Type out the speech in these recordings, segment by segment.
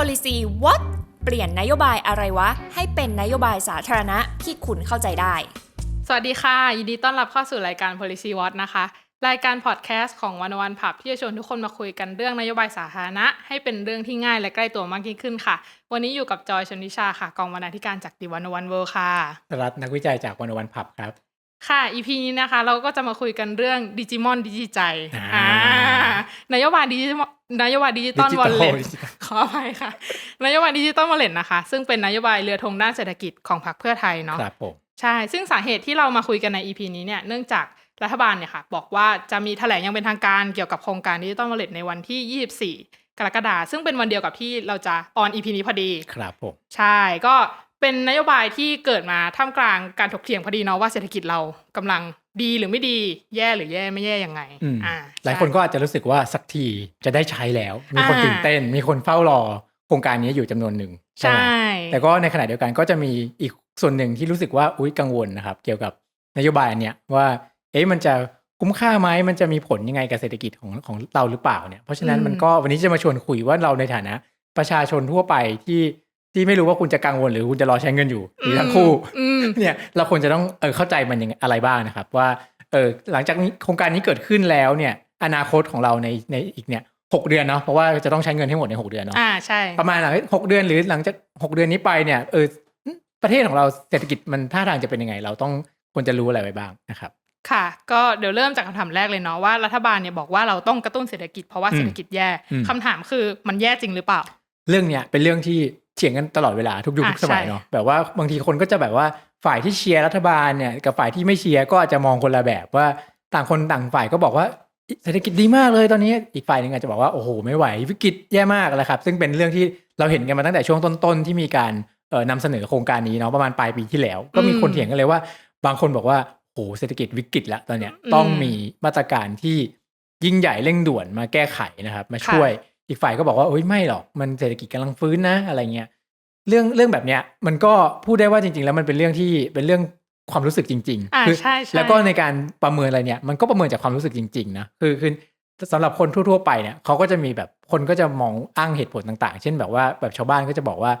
policy what เปลี่ยนนโยบายอะไรวะ ให้เป็นนโยบายสาธารณะที่คุณเข้าใจได้ สวัสดีค่ะ ยินดีต้อนรับเข้าสู่รายการ Policy Watch นะคะ รายการพอดแคสต์ของวันวันผับที่จะชวนทุกคนมาคุยกันเรื่องนโยบายสาธารณะ ให้เป็นเรื่องที่ง่ายและใกล้ตัวมากยิ่งขึ้นค่ะ วันนี้อยู่กับจอยชนิชาค่ะ กองบรรณาธิการจากดิวันวันเวิร์ค่ะรัฐนักวิจัยจากวันวันผับครับ ค่ะ EP นี้นะคะ เราก็จะมาคุยกันเรื่องดิจิมอนดิจิใจอ่าอ่านโยบายดิจิมอนนโยบายดิจิตอล Digital วอลเล็ต Digital ขออภัยค่ะนโยบายดิจิตอลวอลเล็ตนะคะ ซึ่งเป็นนโยบายเรือธงด้านเศรษฐกิจของพรรคเพื่อไทยเนาะครับผมใช่ ซึ่งสาเหตุที่เรามาคุยกันใน EP นี้เนี่ยเนื่องจากรัฐบาลเนี่ยค่ะ บอกว่าจะมีแถลงอยังเป็นทางการเกี่ยวกับโครงการดิจิตอลวอลเล็ตในวันที่ 24 กรกฎาคมซึ่งเป็นวันเดียวกับที่เราจะออน EP นี้พอดีครับผมใช่ก็ เป็นนโยบายที่เกิดมาท่ามกลางการถกเถียงพอดีเนาะว่าเศรษฐกิจเรากำลังดีหรือไม่ดีแย่หรือแย่ไม่แย่ยังไงอืมอ่าหลายคนก็อาจจะรู้สึกว่าสักทีจะได้ใช้แล้ว มีคนอ่าตื่นเต้น มีคนเฝ้ารอโครงการนี้อยู่จำนวนหนึ่งใช่ไหมแต่ก็ในขณะเดียวกันก็จะมีอีกส่วนหนึ่งที่รู้สึกว่าอุ้ยกังวลนะครับ เกี่ยวกับนโยบายอันเนี้ยว่า เอ๊ะมันจะคุ้มค่าไหมมันจะมีผลยังไงกับเศรษฐกิจของของเราหรือเปล่าเนี่ยเพราะฉะนั้นมันก็วันนี้จะมาชวนคุยว่าเราในฐานะ ประชาชนทั่วไปที่ ที่ไม่รู้ว่าคุณจะกังวลหรือคุณจะรอใช้เงินอยู่หรือทั้งคู่อืมเนี่ยเราควรจะต้องเออเข้าใจมันยังไงอะไรบ้างนะครับ ว่าเออหลังจากนี้โครงการนี้เกิดขึ้นแล้วเนี่ย อนาคตของเราในในอีกเนี่ยหกเดือนเนาะเพราะว่าจะต้องใช้เงินให้หมดในหกเดือนเนาะอ่าใช่ประมาณหลังหกเดือนหรือหลังจากหกเดือนนี้ไปเนี่ยเออประเทศของเราเศรษฐกิจมันท่าทางจะเป็นยังไง เราต้องควรจะรู้อะไรไว้บ้างนะครับค่ะ ก็เดี๋ยวเริ่มจากคำถามแรกเลยเนาะว่ารัฐบาลเนี่ยบอกว่าเราต้องกระตุ้นเศรษฐกิจเพราะว่าอืมเศรษฐกิจแย่อืมคำถามคือมันแย่จริงหรือเปล่า เรื่องเนี้ยเป็นเรื่องที่ เถียงกันตลอดเวลาทุกยุคอะทุกสมัยใช่เนาะแบบว่าบางทีคนก็จะแบบว่าฝ่ายที่เชียร์รัฐบาลเนี่ยกับฝ่ายที่ไม่เชียร์ก็อาจจะมองคนละแบบว่าต่างคนต่างฝ่ายก็บอกว่าเศรษฐกิจดีมากเลยตอนนี้อีกฝ่ายหนึ่งอาจจะบอกว่าโอ้โหไม่ไหววิกฤตแย่มากแล้วครับ ซึ่งเป็นเรื่องที่เราเห็นกันมาตั้งแต่ช่วงต้นๆที่มีการเอ่อนำเสนอโครงการนี้เนาะประมาณปลายปีที่แล้ว ก็มีคนอืมเถียงกันเลยว่า บางคนบอกว่าโอ้โหเศรษฐกิจวิกฤตแล้วตอนเนี้ยอืมต้องมีมาตรการที่ยิ่งใหญ่เร่งด่วนมาแก้ไขนะครับ มาช่วย อีกฝ่ายก็บอกว่าเอ้ยไม่หรอกมันเศรษฐกิจกำลังฟื้นนะอะไรเงี้ยเรื่องเรื่องแบบเนี้ยมันก็พูดได้ว่าจริง ๆ แล้วมันเป็นเรื่องที่เป็นเรื่องความรู้สึกจริงอ่าๆคืใช่ใช่แล้วก็ในการประเมินอะไรเนี่ยมันก็ประเมินจากความรู้สึกจริงๆนะคือคือสำหรับคนทั่วๆไปเนี่ยเขาก็จะมีแบบคนก็จะมองอ้างเหตุผลต่าง ๆ เช่นแบบว่าแบบชาวบ้านก็จะบอกว่า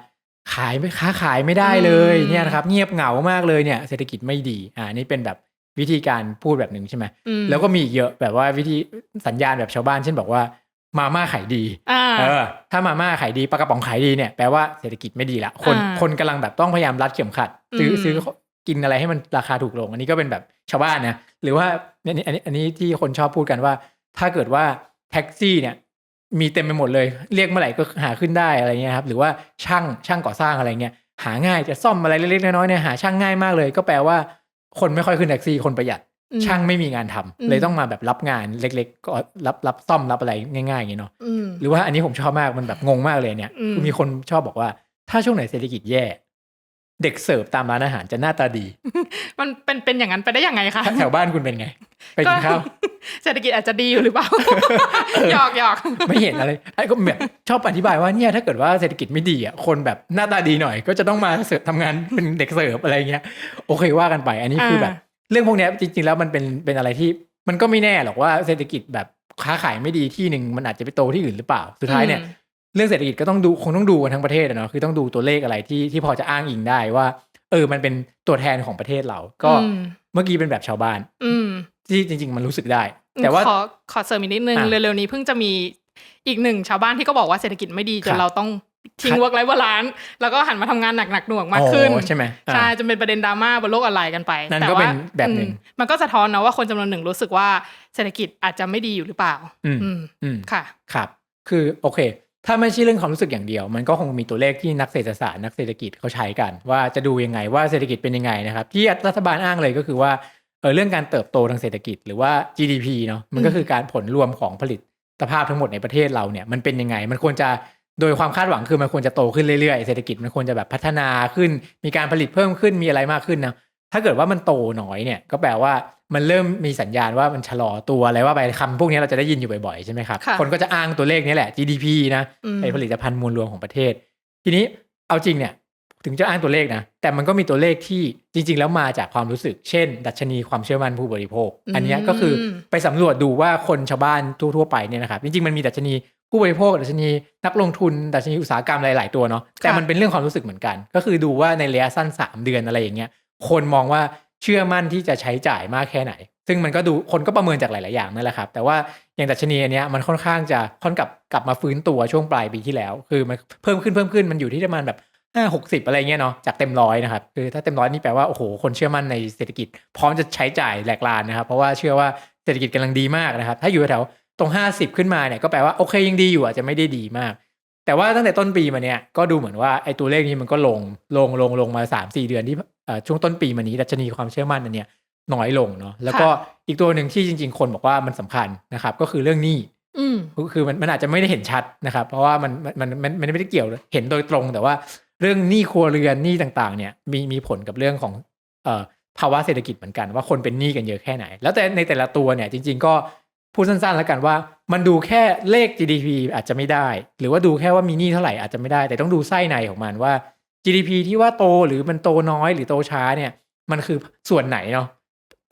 ขายไม่ค้าขายไม่ได้เลยอืมเนี่ยนะครับเงียบเหงามากเลยเนี่ยเศรษฐกิจไม่ดีอ่านี่เป็นแบบวิธีการพูดแบบหนึ่งใช่ไหมอืมแล้วก็มีอีกเยอะแบบว่าวิธีสัญญาณแบบชาวบ้าน เช่นบอกว่า มาม่าขายดีอ่าเออถ้ามาม่าขายดีปลากระป๋องขายดีเนี่ยแปลว่าเศรษฐกิจไม่ดีละคนอ่าคนกำลังแบบต้องพยายามรัดเข็มขัด ซื้ออืมซื้อกินอะไรให้มันราคาถูกลง อันนี้ก็เป็นแบบชาวบ้านนะหรือว่าอันนี้อันนี้อันนี้ที่คนชอบพูดกันว่า ถ้าเกิดว่าแท็กซี่เนี่ยมีเต็มไปหมดเลย เรียกเมื่อไหร่ก็หาขึ้นได้อะไรเงี้ยครับหรือว่าช่างช่างก่อสร้างอะไรเงี้ยหาง่ายจะซ่อมอะไรเล็กๆน้อยๆเนี่ยหาช่างง่ายมากเลย ก็แปลว่าคนไม่ค่อยขึ้นแท็กซี่คนประหยัดอืม ช่างไม่มีงานทำอืมเลยต้องมาแบบรับงานเล็กๆ ก็รับรับซ่อมรับอะไรง่ายๆอย่างเงี้ยเนาะอืมหรือว่าอันนี้ผมชอบมากมันแบบงงมากเลยเนี่ยอืมคือมีคนชอบบอกว่า ถ้าช่วงไหนเศรษฐกิจแย่ เด็กเสิร์ฟตามร้านอาหารจะหน้าตาดี มันเป็นเป็นอย่างนั้นไปได้ยังไงคะแถวบ้านคุณเป็นไง ไปกินข้าวเศรษฐกิจอาจจะดีอยู่หรือเปล่าหยอกหยอกไม่เห็นอะไรไอ้ก็แบบชอบอธิบายว่าเนี่ยถ้าเกิดว่าเศรษฐกิจไม่ดีอะคนแบบหน้าตาดีหน่อย ก็จะต้องมาเสิร์ฟทำงานเป็นเด็กเสิร์ฟอะไรเงี้ยโอเคว่ากันไป อันนี้คือแบบ เรื่องพวกเนี้ยจริง ๆ แล้วมันเป็นเป็นอะไรที่มันก็ไม่แน่หรอกว่าเศรษฐกิจแบบค้าขายไม่ดีที่หนึ่งมันอาจจะไปโตที่อื่นหรือเปล่า สุดท้ายเนี่ยอืมเรื่องเศรษฐกิจก็ต้องดูคงต้องดูกันทั้งประเทศอะเนาะคือต้องดูตัวเลขอะไรที่ที่พอจะอ้างอิงได้ว่า เออ มันเป็นตัวแทนของประเทศเรา ก็อืมเมื่อกี้เป็นแบบชาวบ้าน อืมที่จริง ๆ มันรู้สึกได้ แต่ว่าขอขอเสริมอีกนิดนึงอะเร็วๆนี้เพิ่งจะมีอีกหนึ่งชาวบ้านที่ก็บอกว่าเศรษฐกิจไม่ดีจครันบเราต้อง ทิ้งครับเวิร์กไลฟ์บาลานซ์แล้วก็หันมาทำงานหนักๆหน่วงมากขึ้นอ๋อใช่ไหมอ่าใช่จนเป็นประเด็นดราม่าบนโลกออนไลน์กันไปนั่นแต่ก็ว่าเป็นแบบหนึ่งอืมมันก็สะท้อนนะว่าคนจำนวนหนึ่งรู้สึกว่าเศรษฐกิจอาจจะไม่ดีอยู่หรือเปล่าอืมอืมอืมค่ะครับ คือโอเค ถ้าไม่ใช่เรื่องความรู้สึกอย่างเดียว มันก็คงมีตัวเลขที่นักเศรษฐศาสตร์นักเศรษฐกิจเขาใช้กัน ว่าจะดูยังไงว่าเศรษฐกิจเป็นยังไงนะครับที่รัฐบาลอ้างเลยก็คือว่าเออเรื่องการเติบโตทางเศรษฐกิจหรือว่า GDP เนาะมันก็คือการผลรวมของผลิตภาพทั้งหมดในประเทศเราเนี่ยมันเป็นยังไงมันควรจะ โดยความคาดหวังคือมันควรจะโตขึ้นเรื่อยๆ เศรษฐกิจมันควรจะแบบพัฒนาขึ้น มีการผลิตเพิ่มขึ้นมีอะไรมากขึ้นนะถ้าเกิดว่ามันโตน้อยเนี่ยก็แปลว่ามันเริ่มมีสัญญาณว่ามันชะลอตัวอะไรว่าไปคำพวกนี้เราจะได้ยินอยู่บ่อยๆใช่ไหมครับค่ะคนก็จะอ้างตัวเลขนี้แหละ GDP นะอืมไอผลิตภัณฑ์มวลรวมของประเทศ ทีนี้เอาจริงเนี่ย ถึงจะอ้างตัวเลขนะ แต่มันก็มีตัวเลขที่จริง ๆ แล้วมาจากความรู้สึก เช่น ดัชนีความเชื่อมั่นผู้บริโภค อันเนี้ยก็คือไปสำรวจดูว่าคนชาวบ้านทั่วๆไปเนี่ยนะครับจริงๆมันมีดัชนีผู้บริโภค ดัชนีนักลงทุน ดัชนีอุตสาหกรรมหลาย ๆ ตัวเนาะแต่มันเป็นเรื่องความรู้สึกเหมือนกัน ก็คือดูว่าในระยะสั้น 3 เดือนอะไรอย่างเงี้ยคนมองว่าเชื่อมั่นที่จะใช้จ่ายมากแค่ไหน ซึ่งมันก็ดูคนก็ประเมินจากหลาย ๆ อย่างนั่นแหละครับ แต่ว่าอย่างดัชนีอันเนี้ยมันค่อนข้างจะค่อนกลับกลับมาฟื้นตัวช่วงปลายปีที่แล้ว คือมันเพิ่มขึ้นเพิ่มขึ้นมันอยู่ที่ประมาณแบบ ห้าหกสิบอะไรเงี้ยเนาะจากเต็มร้อยนะครับคือถ้าเต็มร้อยนี่แปลว่าโอ้โหคนเชื่อมั่นในเศรษฐกิจ พร้อมจะใช้จ่ายแหลกลานนะครับ เพราะว่าเชื่อว่าเศรษฐกิจกำลังดีมากนะครับ ถ้าอยู่แถวตรงห้าสิบขึ้นมาเนี่ยก็แปลว่าโอเคยังดีอยู่อาจจะไม่ได้ดีมาก แต่ว่าตั้งแต่ต้นปีมาเนี่ยก็ดูเหมือนว่าไอ้ตัวเลขนี้มันก็ลงลงลงลงมาสามสี่เดือนที่เอ่อช่วงต้นปีมานี้ดัชนีความเชื่อมั่นอันเนี้ยน้อยลงเนาะแล้วก็อีกตัวหนึ่งที่จริง ๆ คนบอกว่ามันสำคัญนะครับก็คือเรื่องหนี้อืมก็คือมันมันอาจจะไม่ได้เห็นชัดนะครับ เพราะว่ามันมันมันมันไม่ได้เกี่ยวเห็นโดยตรงแต่ว่า เรื่องหนี้ครัวเรือนหนี้ต่างๆ เนี่ยมีมีผลกับเรื่องของเอ่อภาวะเศรษฐกิจเหมือนกันว่าคนเป็นหนี้กันเยอะแค่ไหน แล้วแต่ในแต่ละตัวเนี่ยจริง ๆ ก็พูดสั้นๆแล้วกันว่า มันดูแค่เลข GDP อาจจะไม่ได้ หรือว่าดูแค่ว่ามีหนี้เท่าไหร่อาจจะไม่ได้ แต่ต้องดูไส้ในของมันว่า GDP ที่ว่าโตหรือมันโตน้อยหรือโตช้าเนี่ยมันคือส่วนไหนเนาะ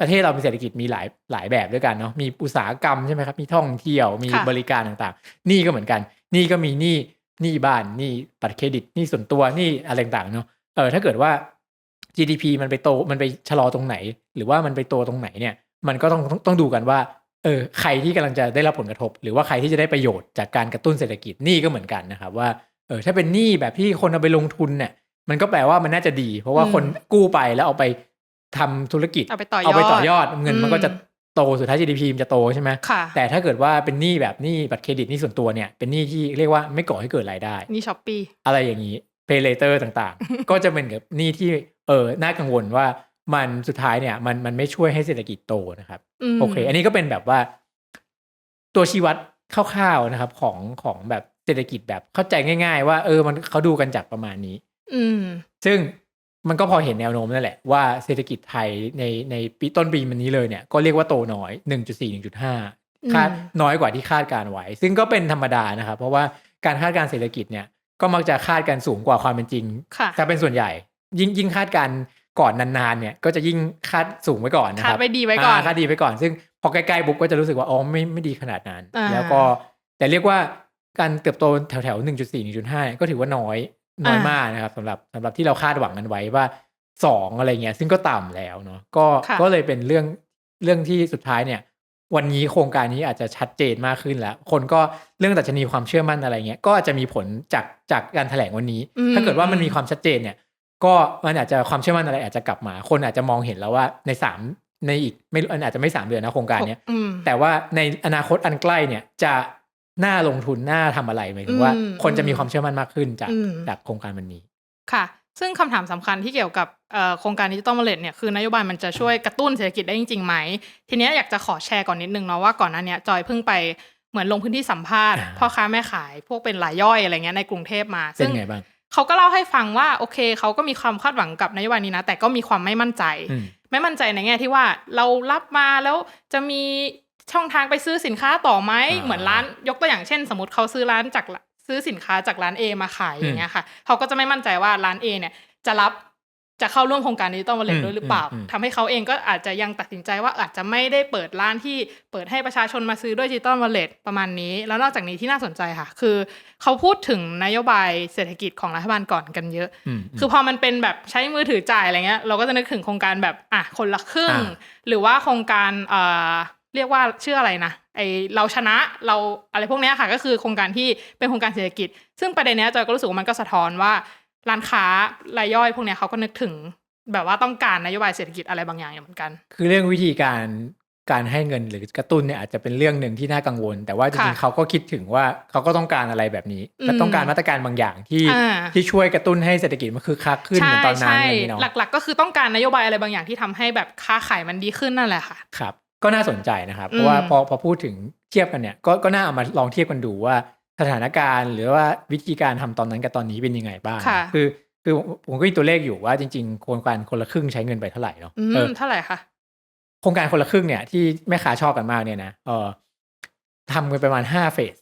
ประเทศเรามีเศรษฐกิจมีหลายหลายแบบด้วยกันเนาะมีอุตสาหกรรมใช่ไหมครับมีท่องเที่ยวมีค่ะบริการต่างๆหนี้ก็เหมือนกันหนี้ก็มีหนี้ หนี้บ้านหนี้บัตรเครดิตหนี้ส่วนตัวหนี้อะไรต่างๆเนาะเออถ้าเกิดว่า GDP มันไปโตมันไปชะลอตรงไหน หรือว่ามันไปโตตรงไหนเนี่ย มันก็ต้องต้องต้องดูกันว่าเออใครที่กำลังจะได้รับผลกระทบ หรือว่าใครที่จะได้ประโยชน์จากการกระตุ้นเศรษฐกิจหนี้ก็เหมือนกันนะครับว่าเออถ้าเป็นหนี้แบบที่คนเอาไปลงทุนเนี่ยมันก็แปลว่ามันน่าจะดี เพราะว่าอืมคนกู้ไปแล้วเอาไปทำธุรกิจเอาไปต่อยอดเอาไปต่อยอดเงินมันก็อืมจะ โตสุดท้าย GDP มันจะโตใช่ไหมค่ะ แต่ถ้าเกิดว่าเป็นหนี้แบบหนี้บัตรเครดิตหนี้ส่วนตัวเนี่ยเป็นหนี้ที่เรียกว่าไม่ก่อให้เกิดรายได้ นี่ช้อปปี้อะไรอย่างนี้ pay later ต่างๆ ก็จะเป็นกับหนี้ที่เออน่ากังวลว่ามันสุดท้ายเนี่ยมันมันไม่ช่วยให้เศรษฐกิจโตนะครับโอเค อันนี้ก็เป็นแบบว่า ตัวชี้วัดคร่าวๆนะครับ ของของแบบเศรษฐกิจแบบเข้าใจง่าย ๆ ว่า เออมันเขาดูกันจากประมาณนี้ อืมซึ่ง มันก็พอเห็นแนวโน้มนั่นแหละว่าเศรษฐกิจไทยในในปีต้นปีมันนี้เลยเนี่ยก็เรียกว่าโตน้อย 1.4 1.5 คาดอืมน้อยกว่าที่คาดการไว้ ซึ่งก็เป็นธรรมดานะครับ เพราะว่าการคาดการณ์เศรษฐกิจเนี่ยก็มักจะคาดการณ์สูงกว่าความเป็นจริงค่ะถ้าเป็นส่วนใหญ่ ยิ่งยิ่งคาดการณ์ก่อนนานๆเนี่ยก็จะยิ่งคาดสูงไว้ก่อนนะคาคดรับไว้ดีไว้ก่อนาคาดดีไว้ก่อน ซึ่งพอใกล้ๆปุ๊บก็จะรู้สึกว่าอ๋อไม่ไม่ดีขนาดนั้นอ่าแล้วก็แต่เรียกว่าการเติบโตแถวๆ1.4 1.5เนี่ยก็ถือว่าน้อย น้อยมากนะครับสำหรับสำหรับที่เราคาดหวังกันไว้ว่าสองอะไรเงี้ยซึ่งก็ต่ำแล้วเนาะก็ค่ะก็เลยเป็นเรื่องเรื่องที่สุดท้ายเนี่ย วันนี้โครงการนี้อาจจะชัดเจนมากขึ้นแล้ว คนก็เรื่องดัชนีความเชื่อมั่นอะไรเงี้ยก็อาจจะมีผลจากจากการแถลงวันนี้อืมถ้าเกิดว่ามันมีความชัดเจนเนี่ย ก็มันอาจจะความเชื่อมั่นอะไรอาจจะกลับมา คนอาจจะมองเห็นแล้วว่าในสามในอีกไม่รู้อาจจะไม่สามเดือนนะโครงการเนี้ยอืมแต่ว่าในอนาคตอันใกล้เนี่ยจะ น่าลงทุนน่าทำอะไรหมายถึงว่าอืมคนจะมีความเชื่อมั่นมากขึ้นจากอืมจากโครงการวันนี้ค่ะ ซึ่งคำถามสำคัญที่เกี่ยวกับเอ่อโครงการดิจิตอลเมล็ดเนี่ยคือนโยบายมันจะช่วยกระตุ้นเศรษฐกิจได้จริงๆไหม ทีเนี้ยอยากจะขอแชร์ก่อนนิดนึงเนาะว่าก่อนหน้าเนี้ยจอยเพิ่งไปเหมือนลงพื้นที่สัมภาษณ์อ่าพ่อค้าแม่ขายพวกเป็นรายย่อยอะไรเงี้ยในกรุงเทพมาเป็นซึ่งไงบ้างเขาก็เล่าให้ฟังว่าโอเคเขาก็มีความคาดหวังกับนโยบายนี้นะ แต่ก็มีความไม่มั่นใจอืมไม่มั่นใจในแง่ที่ว่าเรารับมาแล้วจะมี ช่องทางไปซื้อสินค้าต่อไหมอ่าเหมือนร้านยกตัวอย่างเช่น สมมติเขาซื้อร้านจากซื้อสินค้าจากร้าน A มาขายอืมอย่างเงี้ยค่ะเขาก็จะไม่มั่นใจว่าร้าน A เนี่ย จะรับจะเข้าร่วมโครงการดิจิตอลวอลเล็อืตมด้วยหรือเปล่าอืมอืมทำให้เขาเองก็อาจจะยังตัดสินใจว่าอาจจะไม่ได้เปิดร้านที่เปิดให้ประชาชนมาซื้อด้วยดิจิตอลวอลเล็ตประมาณนี้ แล้วนอกจากนี้ที่น่าสนใจค่ะ คือเขาพูดถึงนโยบายเศรษฐกิจของรัฐบาลก่อนกันเยอะอืมคือพอมันเป็นแบบใช้มือถือจ่ายอะไรเงี้ย เราก็จะนึกถึงโครงการแบบอะคนละครึ่งอ่าหรือว่าโครงการเอ่อ เรียกว่าชื่ออะไรนะไอเราชนะเราอะไรพวกเนี้ยค่ะ ก็คือโครงการที่เป็นโครงการเศรษฐกิจ ซึ่งประเด็นเนี้ยจอยก็รู้สึกว่ามันก็สะท้อนว่าร้านค้ารายย่อยพวกเนี้ยเขาก็นึกถึง แบบว่าต้องการนโยบายเศรษฐกิจอะไรบางอย่างอยู่เหมือนกัน คือเรื่องวิธีการการให้เงินหรือกระตุ้นเนี่ยอาจจะเป็นเรื่องหนึ่งที่น่ากังวล แต่ว่าจริงๆค่ะเขาก็คิดถึงว่าเขาก็ต้องการอะไรแบบนี้อืมและต้องการมาตรการบางอย่างที่อ่าที่ช่วยกระตุ้นให้เศรษฐกิจมันคือคักขึ้นเหมือนตอนนั้นใช่อย่างนี้เนาะหลักๆ ก็คือต้องการนโยบายอะไรบางอย่างที่ทำให้แบบค้าขายมันดีขึ้นนั่นแหละค่ะครับ ก็น่าสนใจนะครับ เพราะว่าอืมพอพอพูดถึงเทียบกันเนี่ยก็ก็น่าเอามาลองเทียบกันดูว่าสถานการณ์หรือว่าวิธีการทำตอนนั้นกับตอนนี้เป็นยังไงบ้างค่ะคือคือผมก็มีตัวเลขอยู่ว่าจริงๆ โครงการคนละครึ่งใช้เงินไปเท่าไหร่เนาะอืเออมเท่าไหร่คะโครงการคนละครึ่งเนี่ยที่แม่ค้าชอบกันมากเนี่ยนะเออทำกันประมาณห้าเฟส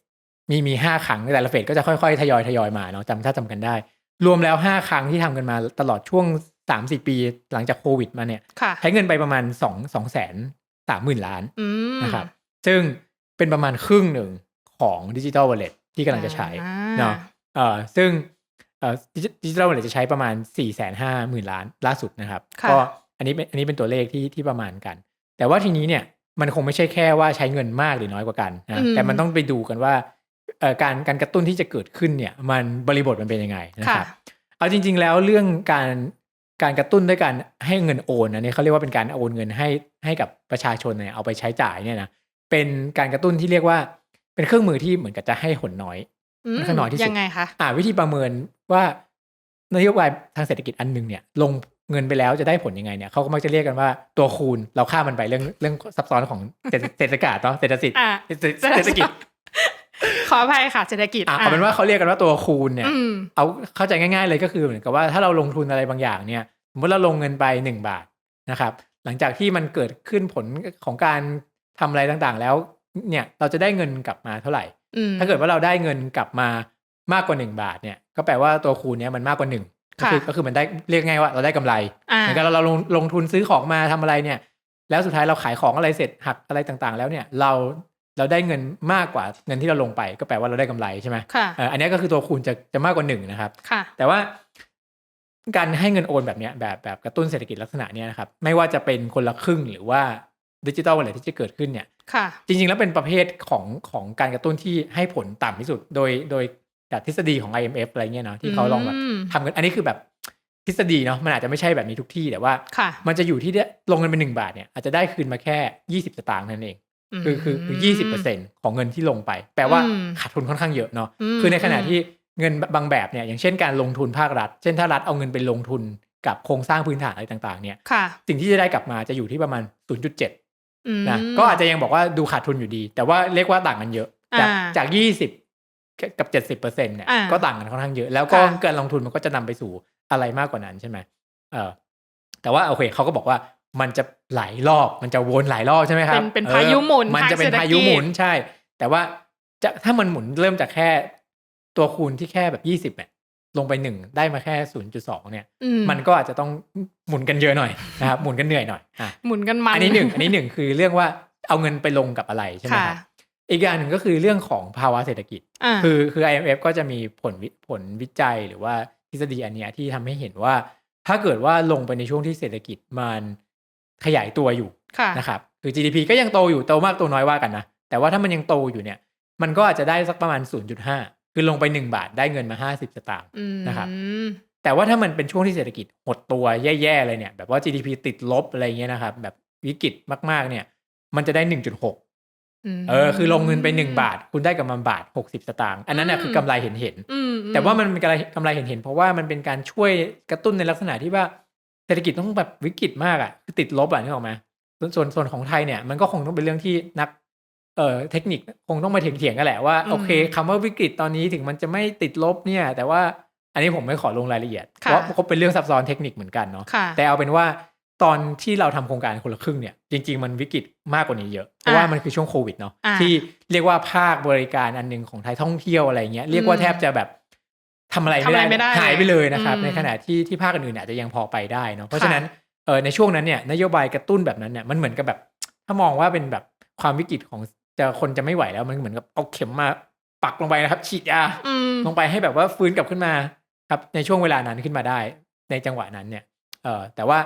มีมีห้าครั้งแต่ละเฟสก็จะค่อยๆ ทยอยทยอยมาเนาะจำถ้าจำกันได้ รวมแล้ว5ครั้งที่ทำกันมาตลอดช่วง3-4ปีหลังจากโควิดมาเนี่ยค่ะใช้เงินไปประมาณ2 2แสน สามหมื่นล้านอืมนะครับ ซึ่งเป็นประมาณครึ่งหนึ่งของดิจิ t a ลวอลเล็ตที่กำลังจะใช้อ่าเนาะเอ่อซึ่งเอ่อดิจิ t a ลวอลเล็ตจะใช้ประมาณ4ี่แสนห้าหมื่นล้านล่าสุดนะครับค่ะก็อันนี้เป็นอันนี้เป็นตัวเลขที่ที่ประมาณกัน แต่ว่าทีนี้เนี่ยมันคงไม่ใช่แค่ว่าใช้เงินมากหรือน้อยกว่ากันนะแต่มันต้องไปดูกันว่าเอ่อการการกระตุ้นที่จะเกิดขึ้นเนี่ย มันบริบทมันเป็นยังไงนะค่ะครับเอาจริง ๆ แล้วเรื่องการ การกระตุ้นด้วยการให้เงินโอนอันนี้เขาเรียกว่าเป็นการโอนเงินให้ให้กับประชาชนเนี่ยเอาไปใช้จ่ายเนี่ยนะเป็นการกระตุ้นที่เรียกว่าเป็นเครื่องมือที่เหมือนกับจะให้ผลน้อยอืมค่อนข้างน้อยที่สุดยังไงคะอ่าวิธีประเมินว่านโยบายทางเศรษฐกิจอันหนึงเนี่ย ลงเงินไปแล้วจะได้ผลยังไงเนี่ยเขาก็มักจะเรียกกันว่าตัวคูณเราค่ามันไปเรื่องเรื่องซับซ้อนของเศรษฐเศรษฐศาสตร์เนาะเศรษฐศิลป์อ่าเศรษฐกิจ ขออภัยค่ะเศรษฐกิจอ่าเอาเป็นว่าเขาเรียกกันว่าตัวคูณเนี่ยอืมเอาเข้าใจง่ายๆเลยก็คือเหมือนกับว่าถ้าเราลงทุนอะไรบางอย่างเนี่ยสมมติเราลงเงินไปหนึ่งบาทนะครับ หลังจากที่มันเกิดขึ้นผลของการทำอะไรต่างๆ แล้วเนี่ยเราจะได้เงินกลับมาเท่าไหร่อืมถ้าเกิดว่าเราได้เงินกลับมามากกว่าหนึ่งบาทเนี่ยก็แปลว่าตัวคูณเนี้ยมันมากกว่าหนึ่งก็ค่ะคือก็คือมันได้เรียกง่ายว่าเราได้กำไรอ่าเหมือนกับเราเราลงลงทุนซื้อของมาทำอะไรเนี่ย แล้วสุดท้ายเราขายของอะไรเสร็จหักอะไรต่างๆ แล้วเนี่ย เรา เราได้เงินมากกว่าเงินที่เราลงไป ก็แปลว่าเราได้กำไรใช่ไหมค่ะเอ่ออันเนี้ยก็คือตัวคูณจะจะมากกว่าหนึ่งนะครับ ค่ะ แต่ว่าการให้เงินโอนแบบเนี้ยแบบแบบกระตุ้นเศรษฐกิจลักษณะเนี้ยนะครับ ไม่ว่าจะเป็นคนละครึ่งหรือว่าดิจิตอลอะไรที่จะเกิดขึ้นเนี่ย ค่ะ จริง ๆ แล้วเป็นประเภทของของการกระตุ้นที่ให้ผลต่ำที่สุด โดยโดยจากทฤษฎีของ IMF อะไรเงี้ยเนาะที่เขาลองแบบอืมทำกันอันนี้คือแบบทฤษฎีเนาะมันอาจจะไม่ใช่แบบนี้ทุกที่แต่ว่าค่ะมันจะอยู่ที่ได้ลงเงินเป็นหนึ่งบาทเนี่ยอาจจะได้คืนมาแค่ยี่สิบสตางค์นั่นเอง คือคือคือยี่สิบเปอร์เซ็นของเงินที่ลงไป แปลว่าอืมขาดทุนค่อนข้างเยอะเนาะมคือในขณะที่เงินบางแบบเนี่ยอย่างเช่นการลงทุนภาครัฐ เช่นถ้ารัฐเอาเงินไปลงทุนกับโครงสร้างพื้นฐานอะไรต่างๆ เนี่ยค่ะสิ่งที่จะได้กลับมาจะอยู่ที่ประมาณ 0.7อืมนะก็อาจจะยังบอกว่าดูขาดทุนอยู่ดี แต่ว่าเรียกว่าต่างกันเยอะ จากอ่าจากยี่สิบกับเจ็ดสิบเปอร์เซ็นเนี่ยอ่าก็ต่างกันค่อนข้างเยอะแล้วก็ค่ะการลงทุนมันก็จะนำไปสู่อะไรมากกว่านั้นใช่ไหมเออแต่ว่าโอเคเขาก็บอกว่า มันจะหลายรอบมันจะวนหลายรอบใช่ไหมครับเป็นเป็นออพายุหมุนมันจะเป็นทางเศรษฐพายุกิจหมุนใช่ แต่ว่าจะถ้ามันหมุนเริ่มจากแค่ตัวคูณที่แค่แบบยี่สิบเนี่ยลงไปหนึ่งได้มาแค่ศูนย์จุดสองเนี่ยอืมันก็อาจจะต้องหมุนกันเยอะหน่อยนะครับหมุนกันเหนื่อยหน่อยอะหมุนกันมันอันนี้หนึ่งอันนี้หนึ่งคือเรื่องว่าเอาเงินไปลงกับอะไรใช่ไหมค่ะครับอีกอย่างหนึ่งก็คือเรื่องของภาวะเศรษฐกิจอ่าคือคือ IMF ก็จะมีผลวิผลวิจัยหรือว่าทฤษฎีอันเนี้ยที่ทำให้เห็นว่า ถ้าเกิดว่าลงไปในช่วงที่เศรษฐกิจมัน ขยายตัวอยู่ค่ะนะครับคือ GDP ก็ยังโตอยู่โตมากโตน้อยว่ากันนะ แต่ว่าถ้ามันยังโตอยู่เนี่ย มันก็อาจจะได้สักประมาณ 0.5 คือลงไป 1 บาทได้เงินมา 50 สตางค์อืมนะครับแต่ว่าถ้ามันเป็นช่วงที่เศรษฐกิจหดตัวแย่ๆเลยเนี่ยแบบว่า GDP ติดลบอะไรเงี้ยนะครับ แบบวิกฤตมากๆเนี่ย มันจะได้ 1.6มเออ คือลงเงินไป 1 บาท คุณได้กำไรบาท 60 สตางค์อันนั้นน่ะอืมคือกำไรเห็นเห็นๆอืมแต่ว่ามันเป็นกำไรกำไรเห็นเห็นๆเพราะว่ามันเป็นการช่วยกระตุ้นในลักษณะที่ว่า เศรษฐกิจต้องแบบวิกฤตมากอะคือติดลบอะนึกออกไหมส่วนส่วนส่วนของไทยเนี่ยมันก็คงต้องเป็นเรื่องที่นักเอ่อเทคนิคคงต้องมาเถียงๆกันแหละว่าโอเคคำว่าวิกฤตตอนนี้ถึงมันจะไม่ติดลบเนี่ย แต่ว่าอันนี้ผมไม่ขอลงรายละเอียดเพค่ะราะเพราะเป็นเรื่องซับซ้อนเทคนิคเหมือนกันเนาะค่ะแต่เอาเป็นว่าตอนที่เราทำโครงการคนละครึ่งเนี่ยจริง ๆ มันวิกฤตมากกว่านี้เยอะเพราะว่ามันคือช่วงโควิดเนาะอ่าที่เรียกว่าภาคบริการอันหนึ่งของไทยท่องเที่ยวอะไรเงี้ยเรียกว่าอืมแทบจะแบบ ทำอะไรทำอะไรไม่ไม่ได้ได้หายไปเลยนะครับอืมในขณะที่ที่ภาคอื่นๆอาจจะยังพอไปได้เนาะเพราะค่ะฉะนั้นเออในช่วงนั้นเนี่ยนโยบายกระตุ้นแบบนั้นเนี่ยมันเหมือนกับแบบ ถ้ามองว่าเป็นแบบความวิกฤตของจะคนจะไม่ไหวแล้วมันเหมือนกับเอาเข็มมาปักลงไปนะครับ ฉีดยาอืมลงไปให้แบบว่าฟื้นกลับขึ้นมาครับ ในช่วงเวลานั้นขึ้นมาได้ ในจังหวะนั้นเนี่ย เออแต่ว่า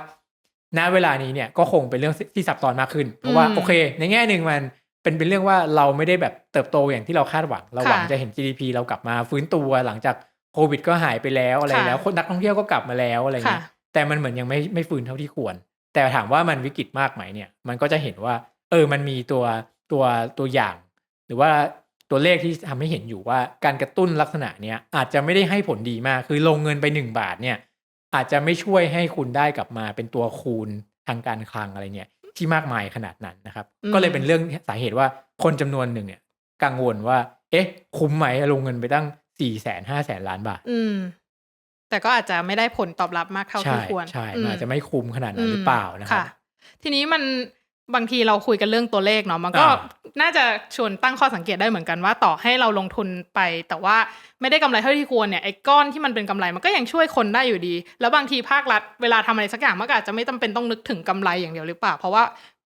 ณเวลานี้เนี่ยก็คงเป็นเรื่องที่ซับซ้อนมากขึ้นเพราะว่าอืมโอเค ในแง่หนึ่งมันเป็นเป็นเรื่องว่าเราไม่ได้แบบเติบโตอย่างที่เราคาดหวัง เราหวังค่ะจะเห็น GDP เรากลับมาฟื้นตัวหลังจาก โควิดก็หายไปแล้วอะไรค่ะแล้ว คนนักท่องเที่ยวก็กลับมาแล้วอะไรค่ะเงี้ยแต่มันเหมือนยังไม่ไม่ฟื้นเท่าที่ควร แต่ถามว่ามันวิกฤตมากไหมเนี่ย มันก็จะเห็นว่า เออมันมีตัวตัวตัวอย่าง หรือว่าตัวเลขที่ทำให้เห็นอยู่ว่าการกระตุ้นลักษณะเนี้ยอาจจะไม่ได้ให้ผลดีมาก คือลงเงินไปหนึ่งบาทเนี่ย อาจจะไม่ช่วยให้คุณได้กลับมาเป็นตัวคูณทางการคลังอะไรเนี่ยที่มากมายขนาดนั้นนะครับอืมก็เลยเป็นเรื่องสาเหตุว่าคนจำนวนหนึ่งเนี่ยกังวลว่า เอ๊ะ คุ้มไหมลงเงินไปตั้ง สี่แสนห้าแสนล้านบาท อืม แต่ก็อาจจะไม่ได้ผลตอบรับมากเท่าใช่ที่ควร ใช่อืมันอาจจะไม่คุ้มขนาดนั้นหรือเปล่านะครับทีนี้มันบางทีเราคุยกันเรื่องตัวเลขเนาะมันก็อ่าน่าจะชวนตั้งข้อสังเกตได้เหมือนกันว่าต่อให้เราลงทุนไป แต่ว่าไม่ได้กำไรเท่าที่ควรเนี่ยไอ้ก้อนที่มันเป็นกำไรมันก็ยังช่วยคนได้อยู่ดี แล้วบางทีภาครัฐเวลาทำอะไรสักอย่างมันก็อาจจะไม่จำเป็นต้องนึกถึงกำไรอย่างเดียวหรือเปล่า เพราะว่า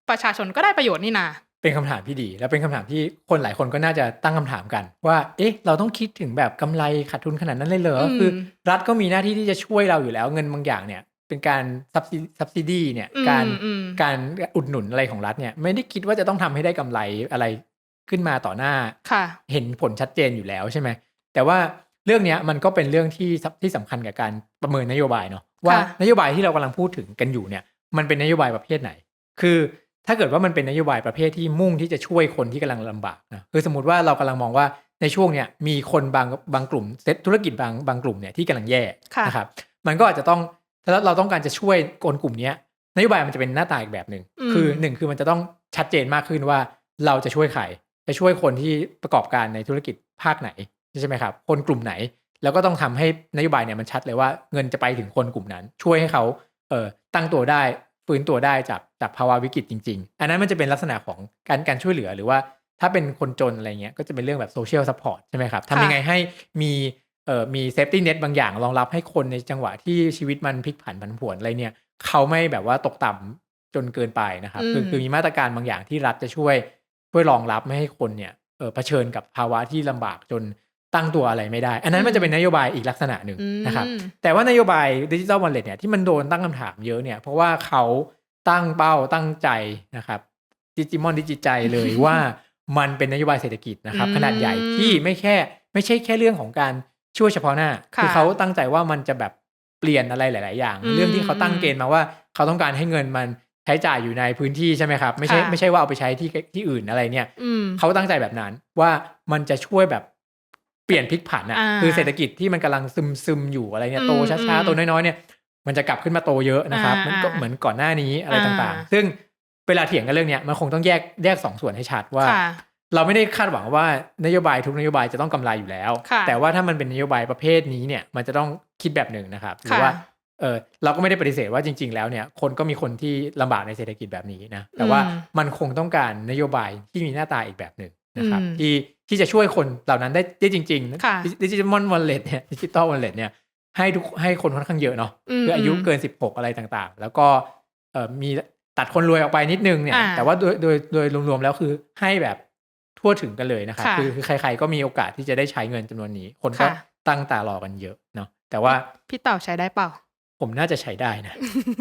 ประชาชนก็ได้ประโยชน์นี่นา เป็นคำถามที่ดี และเป็นคำถามที่คนหลายคนก็น่าจะตั้งคำถามกัน ว่า เอ๊ะ เราต้องคิดถึงแบบกำไรขาดทุนขนาดนั้นเลยเหรออมคือ รัฐก็มีหน้าที่ที่จะช่วยเราอยู่แล้วเงินบางอย่างเนี่ยเป็นการซับซิดีเนี่ยอืมการอืมการอุดหนุนอะไรของรัฐเนี่ยไม่ได้คิดว่าจะต้องทำให้ได้กำไรอะไรขึ้นมาต่อหน้าค่ะเห็นผลชัดเจนอยู่แล้วใช่ไหมแต่ว่าเรื่องเนี้ยมันก็เป็นเรื่องที่สที่สำคัญกับการประเมินนโยบายเนาะว่านโยบายที่เรากำลังพูดถึงกันอยู่เนี่ย มันเป็นนโยบายประเภทไหน คือ ถ้าเกิดว่ามันเป็นนโยบายประเภทที่มุ่งที่จะช่วยคนที่กำลังลำบากนะคือสมมติว่าเรากำลังมองว่าในช่วงเนี้ยมีคนบางบางกลุ่มเซตธุรกิจบางบางกลุ่มเนี่ยที่กำลังแย่ค่ะนะครับมันก็อาจจะต้องถ้าเราต้องการจะช่วยคนกลุ่มเนี้ยนโยบายมันจะเป็นหน้าตาอีกแบบหนึ่งอืมคือหนึ่งคือมันจะต้องชัดเจนมากขึ้นว่าเราจะช่วยใครจะช่วยคนที่ประกอบการในธุรกิจภาคไหนใช่ไหมครับ คนกลุ่มไหน แล้วก็ต้องทำให้นโยบายเนี่ยมันชัดเลยว่าเงินจะไปถึงคนกลุ่มนั้น ช่วยให้เขาเอ่อตั้งตัวได้ ฟื้นตัวได้จากจากภาวะวิกฤตจริง ๆ อันนั้นมันจะเป็นลักษณะของการการช่วยเหลือหรือว่าถ้าเป็นคนจนอะไรเงี้ยก็จะเป็นเรื่องแบบโซเชียลซัพพอร์ตใช่ไหมครับทำยังไงให้มีเอ่อมีเซฟตี้เน็ตบางอย่างรองรับให้คนในจังหวะที่ชีวิตมันพลิกผันผันผวนอะไรเนี่ยเขาไม่แบบว่าตกต่ำจนเกินไปนะครับคืออืมคือมีมาตรการบางอย่างที่รัฐจะช่วยช่วยรองรับไม่ให้คนเนี่ยเออเผชิญกับภาวะที่ลำบากจน ตั้งตัวอะไรไม่ได้ อันนั้นมันจะเป็นนโยบายอีกลักษณะหนึ่งอืมนะครับแต่ว่านโยบายดิจิ t a ลวอลเล็ตเนี่ยที่มันโดนตั้งคำถามเยอะเนี่ยเพราะว่าเขาตั้งเป้าตั้งใจนะครับดิจิมอนดิจิใจเลยว่ามันเป็นนโยบายเศรษฐกิจนะครับอืมขนาดใหญ่ที่ไม่แค่ไม่ใช่แค่เรื่องของการช่วยเฉพาะหน้าค่ะอเขาตั้งใจว่ามันจะแบบเปลี่ยนอะไรหลาย ๆ อย่างอืมเรื่องที่เขาตั้งเกณฑ์มาว่าเขาต้องการให้เงินมันใช้จ่ายอยู่ในพื้นที่ใช่ไหมครับ ไม่ใช่ค่ะไม่ใช่ว่าเอาไปใช้ที่ที่อื่นอะไรเนี่ยอืมเขาตั้งใจแบบนั้นว่ามันจะช่วยแบบ เปลี่ยนพลิกผันอะอ่าคือเศรษฐกิจที่มันกำลังซึมซึมๆอยู่อะไรเนี่ยอืมโตช้าอืมๆโตน้อยๆเนี่ยมันจะกลับขึ้นมาโตเยอะนะครับอ่ามัมันก็เหมือนก่อนหน้านี้อะไรอ่าต่างๆ ซึ่งเวลาเถียงกันเรื่องเนี้ยมันคงต้องแยกแยกสองส่วนให้ชัดว่าค่ะเราไม่ได้คาดหวังว่านโยบายทุกนโยบายจะต้องกำไรอยู่แล้วค่ะแต่ว่าถ้ามันเป็นนโยบายประเภทนี้เนี่ยมันจะต้องคิดแบบหนึ่งนะครับหรือค่ะว่าเออเราก็ไม่ได้ปฏิเสธว่าจริง ๆ แล้วเนี่ยคนก็มีคนที่ลำบากในเศรษฐกิจแบบนี้นะแต่ว่าอืมมันคงต้องการนโยบายที่มีหน้าตาอีกแบบหนึ่งนะครับอืมที่ ที่จะช่วยคนเหล่านั้นได้ได้จริงค่ะๆดิจิทัลวอลเล็ตเนี่ยดิจิตอลวอลเล็ตเนี่ยให้ทุกให้คนค่อนข้างเยอะเนาะมคืออายุมเกิน16อะไรต่างๆ แล้วก็เอ่อมีตัดคนรวยออกไปนิดนึงเนี่ยอ่าแต่ว่าโดยโดยโดยรวมๆแล้วคือให้แบบทั่วถึงกันเลยนะครับค่ะคือคือใคร ๆ ก็มีโอกาสที่จะได้ใช้เงินจำนวนนี้ คนก็ค่ะตั้งตารอกันเยอะเนาะแต่ว่าพี่เต่าใช้ได้เปล่า ผมน่าจะใช้ได้นะ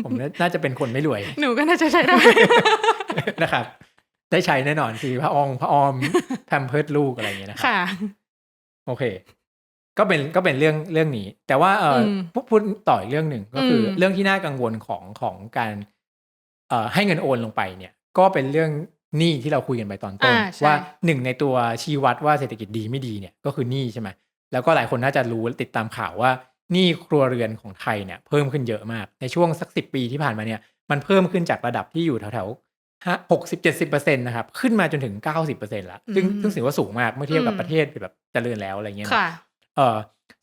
ผมน่าน่าจะเป็นคนไม่รวย หนูก็น่าจะใช้ได้นะครับ ได้ใช้แน่นอนคือพระอองพระออมแพมเพิร์ดลูกอะไรอย่างเงี้ยนะครับค่ะ โอเค ก็เป็นก็เป็นเรื่องเรื่องนี้ แต่ว่าเอออมพูดพูดต่ออีกเรื่องหนึ่งก็คืออมเรื่องที่น่ากังวลของของการ เอ่อให้เงินโอนลงไปเนี่ย ก็เป็นเรื่องหนี้ที่เราคุยกันไปตอนต้นอ่าใช่ว่าหนึ่งในตัวชี้วัดว่าเศรษฐกิจดีไม่ดีเนี่ยก็คือหนี้ใช่ไหมแล้วก็หลายคนน่าจะรู้และติดตามข่าวว่าหนี้ครัวเรือนของไทยเนี่ยเพิ่มขึ้นเยอะมากในช่วงสักสิปีที่ผ่านมาเนี่ยมันเพิ่มขึ้นจากระดับที่อยู่แถวๆ หกสิบเจ็ดสิบเปอร์เซ็นต์นะครับ ขึ้นมาจนถึงเก้าสิบเปอร์เซ็นต์ละซึ่งอืมซึ่งถือว่าสูงมากเมื่อเทียบกับอืมประเทศแบบเจริญแล้วอะไรเงี้ยนะค่ะเออ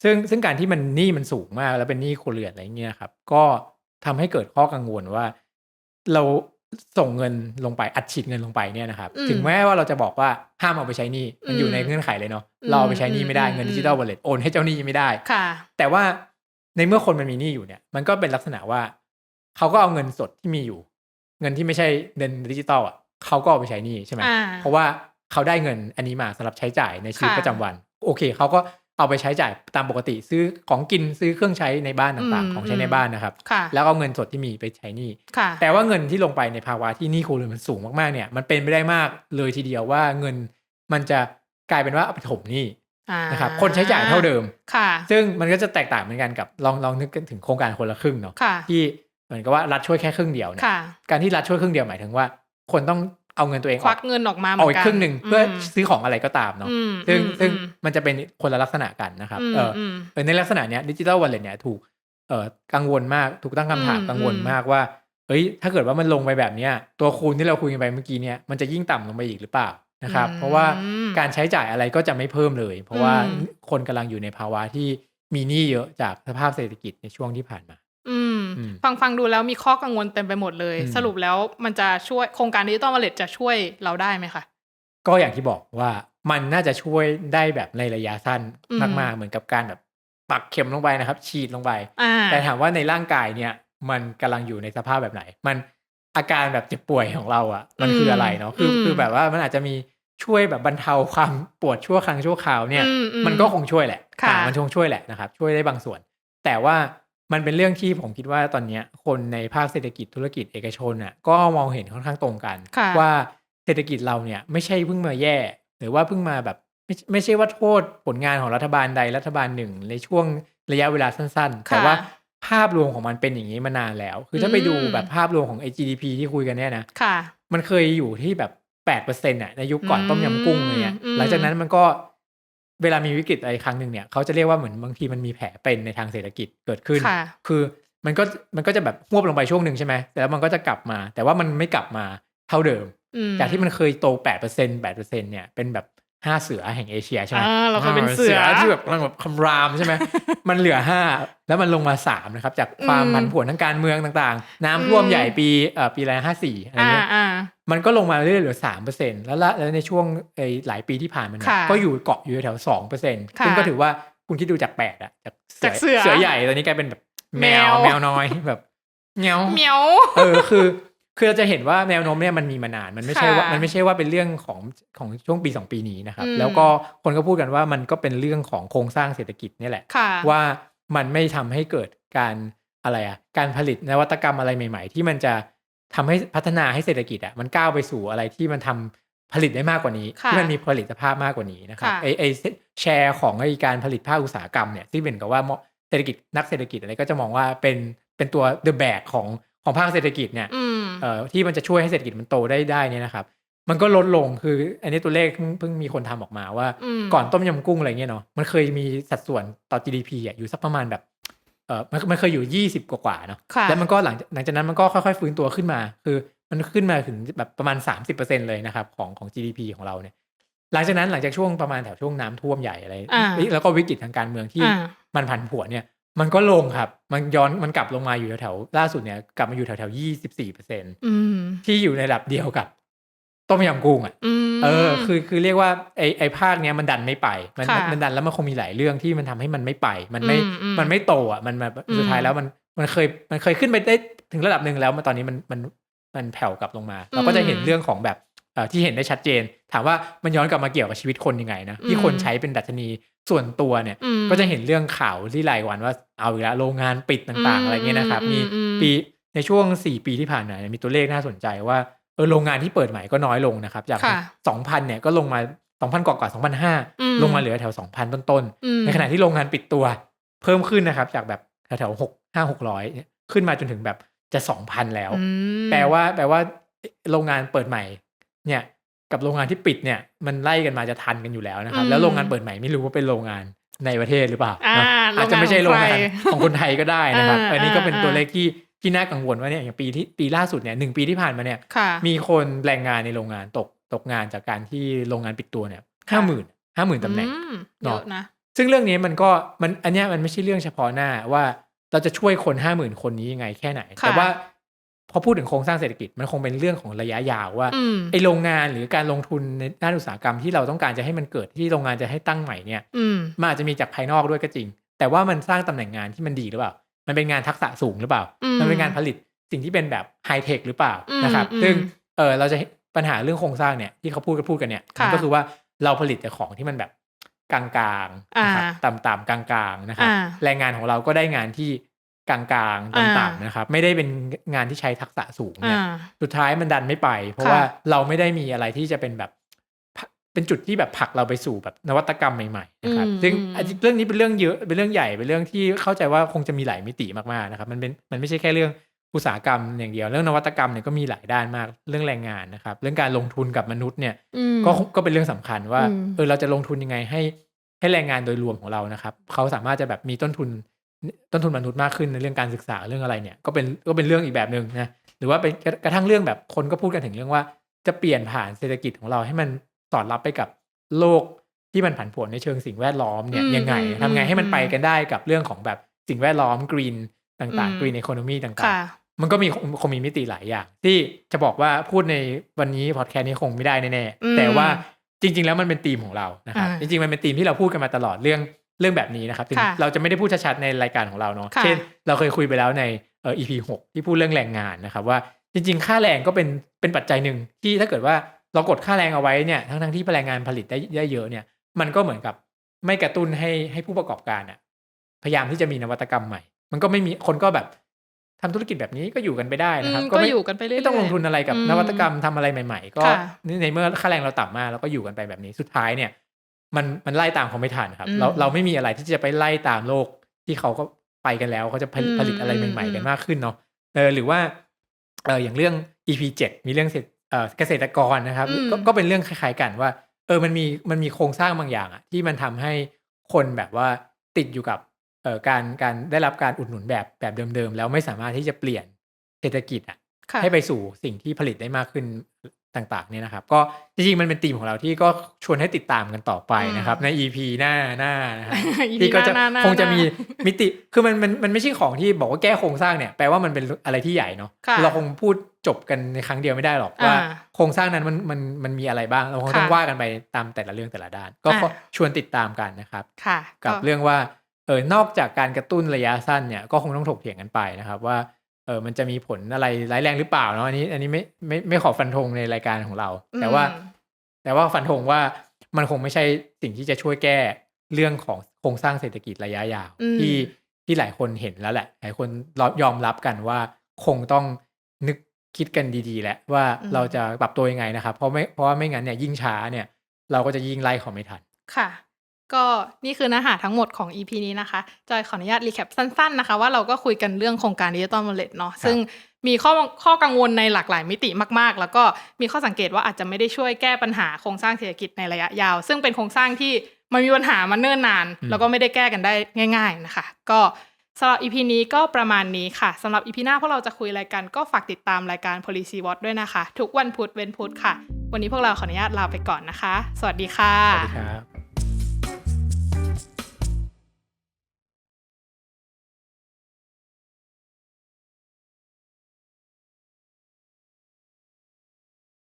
ซึ่งซึ่งการที่มันหนี้มันสูงมากแล้วเป็นหนี้ครัวเรือนอะไรเงี้ยครับ ก็ทำให้เกิดข้อกังวลว่า เราส่งเงินลงไปอัดฉีดเงินลงไปเนี่ยนะครับอืมถึงแม้ว่าเราจะบอกว่าห้ามเอาไปใช้หนี้มันอยู่อืมในเงื่อนไขเลยเนาะอืมเราเอาไปใช้หนี้ไม่ได้อืมเงินอืมดิจิตอลวอลเล็ตโอนให้เจ้าหนี้ไม่ได้ค่ะ แต่ว่าในเมื่อคนมันมีหนี้อยู่เนี่ย มันก็เป็นลักษณะว่าเขาก็เอาเงินสดที่มีอยู่ เงินที่ไม่ใช่เงินดิจิตอลอะเขาก็เอาไปใช้หนี้ใช่ไหมอ่าเพราะว่าเขาได้เงินอันนี้มาสำหรับใช้จ่ายในชีวิตค่ะประจำวัน โอเคเขาก็เอาไปใช้จ่ายตามปกติซื้อของกินซื้อเครื่องใช้ในบ้านต่างอืมๆของใช้ในบ้านนะครับค่ะแล้วเอาเงินสดที่มีไปใช้หนี้ค่ะแต่ว่าเงินที่ลงไปในภาวะที่หนี้ครัวเรือนมันสูงมากๆเนี่ยมันเป็นไปได้มากเลยทีเดียวว่าเงินมันจะกลายเป็นว่าเอาไปถมหนี้อ่านะครับคนใช้จ่ายเท่าเดิมค่ะซึ่งมันก็จะแตกต่างเหมือนกันกับลองลองนึกกันถึงโครงการคนละครึ่งเนาะค่ะที่ เหมือนกับว่ารัฐช่วยแค่ครึ่งเดียวเนี่ยค่ะการที่รัฐช่วยครึ่งเดียวหมายถึงว่า คนต้องเอาเงินตัวเองคอวัอกกเงินออกมาเหมืเอาอนอีกกันครึ่งหนึ่งเพื่อมซื้อของอะไรก็ตามเนาะอืมซึ่งอืมซึ่งอืมมันจะเป็นคนละลักษณะกันนะครับอืมเออออืมเออในลักษณะเนี้ยดิจิ t a ลวอลเล็ตเนี่ยถูกเอ่อกังวลมากถูกตั้งคำถามอืมกังวลอืมมากว่าเฮ้ยถ้าเกิดว่ามันลงไปแบบเนี้ยตัวคูณที่เราคุยกันไปเมื่อกี้เนี่ยมันจะยิ่งต่ำลงไปอีกหรือเปล่านะครับ เพราะว่าการใช้จ่ายอะไรก็จะไม่เพิ่มเลย เพราะว่าอืมคนกำลังอยู่ในภาวะที่มีหนี้เยอะจากสภาพเศรษฐกิจในช่วงที่ผ่านมาอืมอืม ฟังฟังดูแล้วมีข้อกังวลเต็มไปหมดเลยอืมสรุปแล้วมันจะช่วยโครงการดิจิตอลวอลเล็ตจะช่วยเราได้ไหมคะก็อย่างที่บอกว่ามันน่าจะช่วยได้แบบในระยะสั้นอืมมากๆเหมือนกับการแบบปักเข็มลงไปนะครับ ฉีดลงไปอ่าแต่ถามว่าในร่างกายเนี่ย มันกำลังอยู่ในสภาพแบบไหน มันอาการแบบเจ็บป่วยของเราอะ่ะ มันคืออะไรเนาะคืออืมคือแบบว่ามันอาจจะมีช่วยแบบบรรเทาความปวดชั่วครั้งชั่วคราวเนี่ยอือืมันก็คงช่วยแหละค่ะอ่ามันคงช่วยแหละนะครับ ช่วยได้บางส่วน แต่ว่า มันเป็นเรื่องที่ผมคิดว่าตอนเนี้ยคนในภาคเศรษฐกิจธุรกิจเอกชนอะก็มองเห็นค่อนข้างตรงกันค่ะว่าเศรษฐกิจเราเนี่ยไม่ใช่เพิ่งมาแย่ หรือว่าเพิ่งมาแบบไม่ไม่ใช่ว่าโทษผลงานของรัฐบาลใดรัฐบาลหนึ่ง ในช่วงระยะเวลาสั้น ๆ แต่ว่าภาพรวมของมันเป็นอย่างนี้มานานแล้ว คือถ้าไปดูอืมแบบภาพรวมของ GDP ที่คุยกันเนี่ยนะค่ะมันเคยอยู่ที่แบบแปดเปอร์เซ็นต์่ะในยุคก่อนอืมต้มยำกุ้งอะไรเนี่ยอืมหลังจากนั้นมันก็ เวลามีวิกฤตอะไรครั้งหนึ่งเนี่ยเขาจะเรียกว่าเหมือนบางทีมันมีแผลเป็นในทางเศรษฐกิจเกิดขึ้นค่ะคือมันก็มันก็จะแบบหวบลงไปช่วงหนึ่งใช่ไหมแต่แล้วมันก็จะกลับมา แต่ว่ามันไม่กลับมาเท่าเดิมอืมจากที่มันเคยโตแปดเปอร์เซ็นต์แปดเปอร์เซ็นต์เนี่ยเป็นแบบ ห้าเสือแห่งเอเชียใช่ไหมอ่าเราเคยเป็นเสือที่แบบกำลังแบบคำรามใช่ไหมมันเหลือห้าแล้วมันลงมาสามนะครับ จากความอืมผันผวนทางการเมืองต่างๆ น้ำท่วมอืมใหญ่ปีเอ่อปีอะไรห้าสี่อะไรอ่าเงี้ยอ่ามันก็ลงมาเรื่อยๆเหลือสามเปอร์เซ็นแล้วละแล้วในช่วงไอ้หลายปีที่ผ่านมาเนี่ยค่ะก็อยู่เกาะอยู่แถวสองเปอร์เซ็นต์ค่ะซึ่งก็ถือว่าคุณคิดดูจากแปดอะจากจากเสือเสือใหญ่ตอนนี้กลายเป็นแบบแมวแมวแมวน้อยแบบเงี้ยวเหมียวเออคือ คือเราจะเห็นว่าแนวโน้มเนี่ยมันมีมานานมันไม่ใช่ว่าค่ะมันไม่ใช่ว่าเป็นเรื่องของของช่วงปีสองปีนี้นะครับอืมแล้วก็คนก็พูดกันว่ามันก็เป็นเรื่องของโครงสร้างเศรษฐกิจเนี่ยแหละค่ะว่ามันไม่ทำให้เกิดการอะไรอะการผลิตนวัตกรรมอะไรใหม่ ๆ ที่มันจะทำให้พัฒนาให้เศรษฐกิจอะมันก้าวไปสู่อะไรที่มันทำผลิตได้มากกว่านี้ค่ะที่มันมีผลิตภาพมากกว่านี้นะครับค่ะไอไอแชร์ของไอการผลิตภาคอุตสาหกรรมเนี่ยที่เป็นกับว่าเศรษฐกิจนักเศรษฐกิจอะไรก็จะมองว่าเป็นเป็นตัว the back ของของภาคเศรษฐกิจเนี่ยอืมเอ่อ ที่มันจะช่วยให้เศรษฐกิจมันโตได้ได้เนี่ยนะครับ มันก็ลดลงคือ อันนี้ตัวเลขเพิ่งเพิ่งมีคนทำออกมาว่าอืมก่อนต้มยำกุ้งอะไรเงี้ยเนาะมันเคยมีสัดส่วนต่อ GDP อะอยู่สักประมาณแบบเออมันมันเคยอยู่20กว่าๆเนาะค่ะแล้วมันก็หลังหลังจากนั้นมันก็ค่อยๆฟื้นตัวขึ้นมา คือมันขึ้นมาถึงแบบประมาณ30%เลยนะครับของของ GDP ของเราเนี่ยหลังจากนั้นหลังจากช่วงประมาณแถวช่วงน้ำท่วมใหญ่อะไรอ่าแล้วก็วิกฤตทางการเมืองที่อ่ามันผันผวนเนี่ย มันก็ลงครับ มันย้อนมันกลับลงมาอยู่แถวๆล่าสุดเนี่ยกลับมาอยู่แถวๆยี่สิบสี่เปอร์เซ็นอืมที่อยู่ในระดับเดียวกับ ต้มยำกุ้งอะอืมเออ คือคือเรียกว่าไอไอภาคเนี้ยมันดันไม่ไป มันค่ะมันดันแล้วมันคงมีหลายเรื่องที่มันทำให้มันไม่ไป มันไม่อืมอืมมันไม่โตอะมันมาอืมสุดท้ายแล้วมันมันเคยมันเคยขึ้นไปได้ถึงระดับหนึ่งแล้วมันตอนนี้มันมันมันแผ่วกลับลงมา เราก็จะเห็นเรื่องของแบบเอ่อ ที่เห็นได้ชัดเจน ถามว่ามันย้อนกลับมาเกี่ยวกับชีวิตคนยังไงนะที่คนใช้เป็นดัชนีส่วนตัวเนี่ยอืมก็จะเห็นเรื่องข่าวที่รายวันว่าเอาอีกแล้วโรงงานปิดต่างอืมๆอะไรเงี้ยนะครับอืมมีอืมปีในช่วง 4 ปีที่ผ่านมาเนี่ยมีตัวเลขน่าสนใจว่าเออโรงงานที่เปิดใหม่ก็น้อยลงนะครับ จากค่ะ2,000 เนี่ยก็ลงมา 2,000 กว่ากว่าอืม2,500 ลงมาเหลือแถว 2,000 ต้นอืมๆในขณะที่โรงงานปิดตัวเพิ่มขึ้นนะครับ จากแบบแถวๆ6 5 600เนี่ยขึ้นมาจนถึงแบบจะ 2,000 แล้วอืมแปลว่าแปลว่าโรงงานเปิดใหม่ เนี่ยกับโรงงานที่ปิดเนี่ยมันไล่กันมาจะทันกันอยู่แล้วนะครับอืมแล้วโรงงานเปิดใหม่ไม่รู้ว่าเป็นโรงงานในประเทศหรือเปล่าอ่าเนอะอาจจะไม่ใช่โรโรงงงานงานของใครของคนไทยก็ได้นะครับอ่าอันนี้ก็เป็นอ่าตัวเลขที่ที่น่ากังวลว่าเนี่ยอย่างปีที่ปีล่าสุดเนี่ยหนึ่งปีที่ผ่านมาเนี่ยค่ะมีคนแรงงานในโรงงานตกตกงานจากการที่โรงงานปิดตัวเนี่ยห้าหมื่นห้าหมื่นตำแหน่งอืมเนเยอะอะนะซึ่งเรื่องนี้มันก็มันอันเนี้ยมันไม่ใช่เรื่องเฉพาะหน้าว่าเราจะช่วยคนห้าหมื่นคนนี้ยังไงแค่ไหนค่ะแต่ว่า พอพูดถึงโครงสร้างเศรษฐกิจมันคงเป็นเรื่องของระยะยาวว่าอืมไอโรงงานหรือการลงทุนในด้านอุตสาหกรรมที่เราต้องการจะให้มันเกิดที่โรงงานจะให้ตั้งใหม่เนี่ยอืมมันอาจจะมีจากภายนอกด้วยก็จริง แต่ว่ามันสร้างตำแหน่งงานที่มันดีหรือเปล่า มันเป็นงานทักษะสูงหรือเปล่าอืมมันเป็นงานผลิตสิ่งที่เป็นแบบไฮเทคหรือเปล่าอืมนะครับอืมซึ่งเออเราจะเห็นปัญหาเรื่องโครงสร้างเนี่ยที่เขาพูดก็พูดกันเนี่ยค่ะมันก็คือว่าเราผลิตแต่ของที่มันแบบกลางๆนะครับอ่าต่ำๆกลางๆนะครับอ่าแรงงานของเราก็ได้งานที่ กลางๆอ่าต่ำๆนะครับ ไม่ได้เป็นงานที่ใช้ทักษะสูงเนี่ยอ่าสุดท้ายมันดันไม่ไป เพราะค่ะว่าเราไม่ได้มีอะไรที่จะเป็นแบบผลักเป็นจุดที่แบบผลักเราไปสู่แบบนวัตกรรมใหม่ๆนะครับอืมซึ่งอืมอันนี้เรื่องนี้เป็นเรื่องเยอะเป็นเรื่องใหญ่เป็นเรื่องที่เข้าใจว่าคงจะมีหลายมิติมากๆนะครับ มันเป็นมันไม่ใช่แค่เรื่องอุตสาหกรรมอย่างเดียว เรื่องนวัตกรรมเนี่ยก็มีหลายด้านมากเรื่องแรงงานนะครับ เรื่องการลงทุนกับมนุษย์เนี่ยอืมก็ก็เป็นเรื่องสำคัญว่าอืมเออเราจะลงทุนยังไงให้ให้แรงงานโดยรวมของเรานะครับเขาสามารถจะแบบมีต้นทุน ต้นทุนมนุษย์มากขึ้นในเรื่องการศึกษาเรื่องอะไรเนี่ยก็เป็นก็เป็นเรื่องอีกแบบหนึ่งนะหรือว่าเป็นกระทั่งเรื่องแบบคนก็พูดกันถึงเรื่องว่า จะเปลี่ยนผ่านเศรษฐกิจของเราให้มันสอดรับไปกับโลกที่มันผันผวนในเชิงสิ่งแวดล้อมเนี่ยอืมยังไงอืมทำไงให้มันอืมไปกันได้กับเรื่องของแบบสิ่งแวดล้อมกรีนต่างอืมๆ green economy ต่างค่ะๆมันก็มีคงมีมิติหลายอย่าง ที่จะบอกว่าพูดในวันนี้พอดแคสต์นี้คงไม่ได้แน่อืมๆแต่ว่าจริง ๆ แล้วมันเป็นธีมของเรานะครับอ่าจริงๆมันเป็นธีมที่เราพูดกันมาตลอดเรื่อง เรื่องแบบนี้นะครับถึงค่ะเราจะไม่ได้พูดชัดๆในรายการของเราเนาะค่ะเช่นเราเคยคุยไปแล้วในเอ่อ EP หกที่พูดเรื่องแรงงานนะครับว่าจริง ๆ ค่าแรงก็เป็นเป็นปัจจัยหนึ่งที่ถ้าเกิดว่าเรากดค่าแรงเอาไว้เนี่ยทั้งๆที่แรงงานผลิตได้ได้เยอะเนี่ย มันก็เหมือนกับไม่กระตุ้นให้ให้ผู้ประกอบการอะพยายามที่จะมีนวัตกรรมใหม่ มันก็ไม่มีคนก็แบบทำธุรกิจแบบนี้ก็อยู่กันไปได้นะครับอืมก็ไม่อยู่กันไปเรื่อยๆไม่ต้องลงทุนอะไรกับอืมนวัตกรรมทำอะไรใหม่ ๆ ก็ค่ะในเมื่อค่าแรงเราต่ำมากเราก็อยู่กันไปแบบนี้สุดท้ายเนี่ย มันมันไล่ตามเขาไม่ทันครับอืมเราเราไม่มีอะไรที่จะไปไล่ตามโลกที่เขาก็ไปกันแล้วเขาจะผลิตอืมผลิตอะไรใหม่อืมๆกันมากขึ้นเนาะเออหรือว่าเอออย่างเรื่อง EP 7มีเรื่องเศรษฐเอ่อเกษตรกรนะครับอืมก็ก็เป็นเรื่องคล้ายๆกันว่า เออมันมีมันมีโครงสร้างบางอย่างอะที่มันทำให้คนแบบว่าติดอยู่กับเอ่อการการได้รับการอุดหนุนแบบแบบเดิมๆ แล้วไม่สามารถที่จะเปลี่ยนเศรษฐกิจอะค่ะให้ไปสู่สิ่งที่ผลิตได้มากขึ้น ต่างๆเนี่ยนะครับ ก็จริงๆมันเป็นธีมของเราที่ก็ชวนให้ติดตามกันต่อไปนะครับ ใน EP หน้าหน้านะครับ EP ที่ก็จะหน้าหน้าคงจะมีหน้มิติคือมันมันมันไม่ใช่ของที่บอกว่าแก้โครงสร้างเนี่ยแปลว่ามันเป็นอะไรที่ใหญ่เนาะค่ะเราคงพูดจบกันในครั้งเดียวไม่ได้หรอกว่าอ่าโครงสร้างนั้นมันมันมันมีอะไรบ้าง เราคงต้องค่ะว่ากันไปตามแต่ละเรื่องแต่ละด้าน ก็อ่าขอชวนติดตามกันนะครับค่ะกับเรื่องว่าเออนอกจากการกระตุ้นระยะสั้นเนี่ยก็คงต้องถกเถียงกันไปนะครับว่า เออมันจะมีผลอะไรร้ายแรงหรือเปล่าเนาะอันนี้ อันนี้ไม่ไม่ไม่ขอฟันธงในรายการของเรา แต่ว่าอืมแต่ว่าฟันธงว่ามันคงไม่ใช่สิ่งที่จะช่วยแก้เรื่องของโครงสร้างเศรษฐกิจระยะยาวอืมที่ที่หลายคนเห็นแล้วแหละ หลายคนยอมรับกันว่าคงต้องนึกคิดกันดีๆแล้วว่าอืมเราจะปรับตัวยังไงนะครับ เพราะไม่เพราะว่าไม่งั้นเนี่ยยิ่งช้าเนี่ย เราก็จะยิ่งไล่เขาไม่ทันค่ะ ก็นี่คือเนื้อหาทั้งหมดของ EP นี้นะคะ จอยขออนุญาตรีแคปสั้นๆนะคะ ว่าเราก็คุยกันเรื่องโครงการดิจิตอล w a l เล็ตเนาะซึ่งมีข้อข้อกังวลในหลากหลายมิติมากๆ แล้วก็มีข้อสังเกตว่าอาจจะไม่ได้ช่วยแก้ปัญหาโครงสร้างเศรษฐกิจในระยะยาว ซึ่งเป็นโครงสร้างที่มันมีปัญหามาเนิ่นนานอืมแล้วก็ไม่ได้แก้กันได้ง่าย ๆนะคะ ก็สำหรับ EP นี้ก็ประมาณนี้ค่ะสำหรับ EP หน้าพวกเราจะคุยอะไรกันก็ฝากติดตามรายการ Policy Watch ด้วยนะคะ ทุกวันพุธเว้นพุธค่ะ วันนี้พวกเราขออนุญาตลาไปก่อนนะคะ สวัสดีค่ะสวัสดีครับ